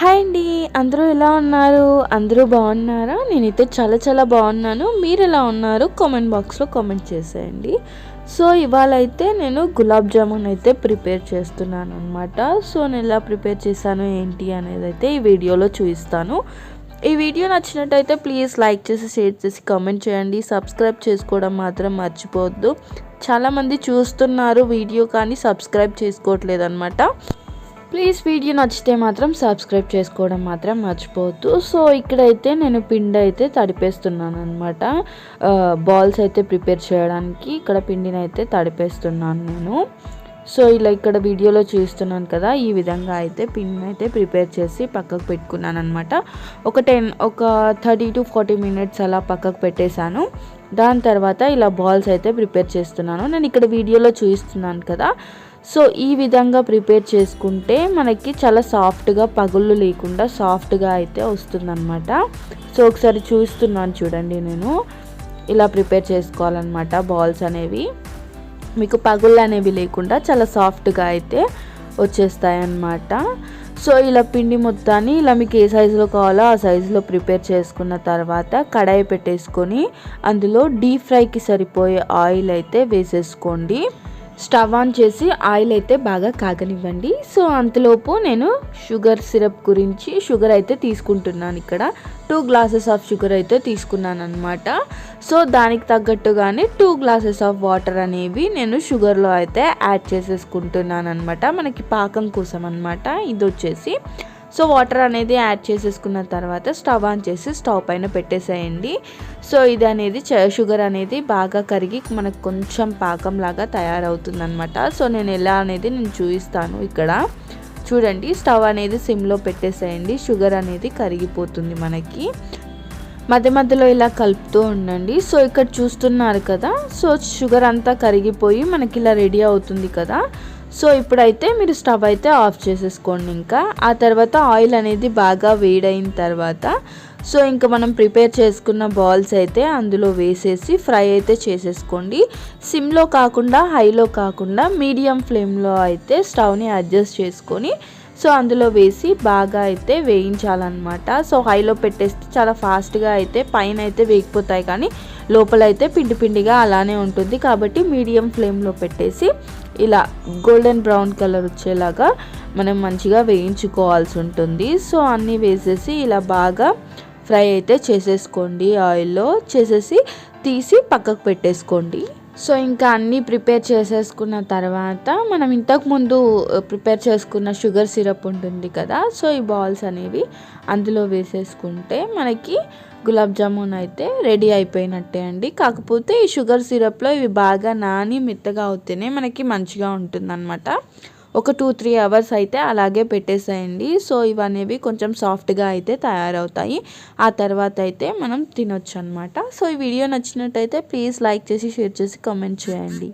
Hi అండి అందరూ ఎలా ఉన్నారు? అందరూ బాగున్నారా? నేనైతే చాలా చాలా బాగున్నాను. మీరు ఎలా ఉన్నారు? కామెంట్ బాక్స్లో కామెంట్ చేసేయండి. సో ఇవాళ అయితే నేను గులాబ్ జామున్ అయితే ప్రిపేర్ చేస్తున్నాను అనమాట సో నేను ఎలా ప్రిపేర్ చేశాను ఏంటి అనేది అయితే ఈ వీడియోలో చూపిస్తాను. ఈ వీడియో నచ్చినట్టయితే ప్లీజ్ లైక్ చేసి షేర్ చేసి కామెంట్ చేయండి. సబ్స్క్రైబ్ చేసుకోవడం మాత్రం మర్చిపోవద్దు. చాలామంది చూస్తున్నారు వీడియో కానీ సబ్స్క్రైబ్ చేసుకోవట్లేదు అనమాట ప్లీజ్ వీడియో నచ్చితే మాత్రం సబ్స్క్రైబ్ చేసుకోవడం మాత్రం మర్చిపోవద్దు. సో ఇక్కడైతే నేను పిండి అయితే తడిపేస్తున్నాను అనమాట బాల్స్ అయితే ప్రిపేర్ చేయడానికి ఇక్కడ పిండిని అయితే తడిపేస్తున్నాను నేను. సో ఇలా ఇక్కడ వీడియోలో చూస్తున్నాను కదా ఈ విధంగా అయితే పిన్ అయితే ప్రిపేర్ చేసి పక్కకు పెట్టుకున్నాను అనమాట ఒక టెన్ ఒక థర్టీ టు ఫార్టీ మినిట్స్ అలా పక్కకు పెట్టేశాను. దాని తర్వాత ఇలా బాల్స్ అయితే ప్రిపేర్ చేస్తున్నాను. నేను ఇక్కడ వీడియోలో చూపిస్తున్నాను కదా సో ఈ విధంగా ప్రిపేర్ చేసుకుంటే మనకి చాలా సాఫ్ట్గా పగుళ్ళు లేకుండా సాఫ్ట్గా అయితే వస్తుందన్నమాట. సో ఒకసారి చూస్తున్నాను చూడండి నేను. ఇలా ప్రిపేర్ చేసుకోవాలన్నమాట బాల్స్ అనేవి. మీకు పగుళ్ళు అనేవి లేకుండా చాలా సాఫ్ట్గా అయితే వచ్చేస్తాయి అన్నమాట సో ఇలా పిండి మొత్తాన్ని ఇలా మీకు ఏ సైజులో కావాలో ఆ సైజులో ప్రిపేర్ చేసుకున్న తర్వాత కడాయి పెట్టేసుకొని అందులో డీప్ ఫ్రైకి సరిపోయే ఆయిల్ అయితే వేసేసుకోండి. స్టవ్ ఆన్ చేసి ఆయిల్ అయితే బాగా కాగనివ్వండి. సో అంతలోపు నేను షుగర్ సిరప్ గురించి షుగర్ అయితే తీసుకుంటున్నాను ఇక్కడ. టూ గ్లాసెస్ ఆఫ్ షుగర్ అయితే తీసుకున్నాను అనమాట సో దానికి తగ్గట్టుగానే టూ గ్లాసెస్ ఆఫ్ వాటర్ అనేవి నేను షుగర్లో అయితే యాడ్ చేసేసుకుంటున్నాను అనమాట మనకి పాకం కోసం అనమాట ఇది వచ్చేసి సో వాటర్ అనేది యాడ్ చేసేసుకున్న తర్వాత స్టవ్ ఆన్ చేసి స్టవ్ పైన పెట్టేసేయండి. సో ఇది అనేది షుగర్ అనేది బాగా కరిగి మనకు కొంచెం పాకం లాగా తయారవుతుంది అనమాట సో నేను ఎలా అనేది నేను చూపిస్తాను ఇక్కడ. చూడండి స్టవ్ అనేది సిమ్లో పెట్టేసేయండి. షుగర్ అనేది కరిగిపోతుంది మనకి. మధ్య మధ్యలో ఇలా కలుపుతూ ఉండండి. సో ఇక్కడ చూస్తున్నారు కదా సో షుగర్ అంతా కరిగిపోయి మనకి ఇలా రెడీ అవుతుంది కదా. సో ఇప్పుడైతే మీరు స్టవ్ అయితే ఆఫ్ చేసేసుకోండి ఇంకా. ఆ తర్వాత ఆయిల్ అనేది బాగా వేడైన తర్వాత సో ఇంకా మనం ప్రిపేర్ చేసుకున్న బాల్స్ అయితే అందులో వేసేసి ఫ్రై అయితే చేసేసుకోండి. సిమ్లో కాకుండా హైలో కాకుండా మీడియం ఫ్లేమ్లో అయితే స్టవ్ని అడ్జస్ట్ చేసుకొని సో అందులో వేసి బాగా అయితే వేయించాలన్నమాట. సో హైలో పెట్టేస్తే చాలా ఫాస్ట్గా అయితే పైన అయితే వేగిపోతాయి కానీ లోపల అయితే పిండి పిండిగా అలానే ఉంటుంది. కాబట్టి మీడియం ఫ్లేమ్లో పెట్టేసి ఇలా గోల్డెన్ బ్రౌన్ కలర్ వచ్చేలాగా మనం మంచిగా వేయించుకోవాల్సి ఉంటుంది. సో అన్నీ వేసేసి ఇలా బాగా ఫ్రై అయితే చేసేసుకోండి ఆయిల్లో. చేసేసి తీసి పక్కకు పెట్టేసుకోండి. సో ఇంకా అన్నీ ప్రిపేర్ చేసేసుకున్న తర్వాత మనం ఇంతకుముందు ప్రిపేర్ చేసుకున్న షుగర్ సిరప్ ఉంటుంది కదా సో ఈ బాల్స్ అనేవి అందులో వేసేసుకుంటే మనకి గులాబ్ జామున్ అయితే రెడీ అయిపోయినట్టే అండి. కాకపోతే ఈ షుగర్ సిరప్లో ఇవి బాగా నాని మెత్తగా అవుతేనే మనకి మంచిగా ఉంటుందన్నమాట. ఒక టూ త్రీ అవర్స్ అయితే అలాగే పెట్టేసేయండి. సో ఇవనేవి కొంచెం సాఫ్ట్గా అయితే తయారవుతాయి. ఆ తర్వాత అయితే మనం తినొచ్చు అనమాట సో ఈ వీడియో నచ్చినట్టయితే ప్లీజ్ లైక్ చేసి షేర్ చేసి కామెంట్ చేయండి.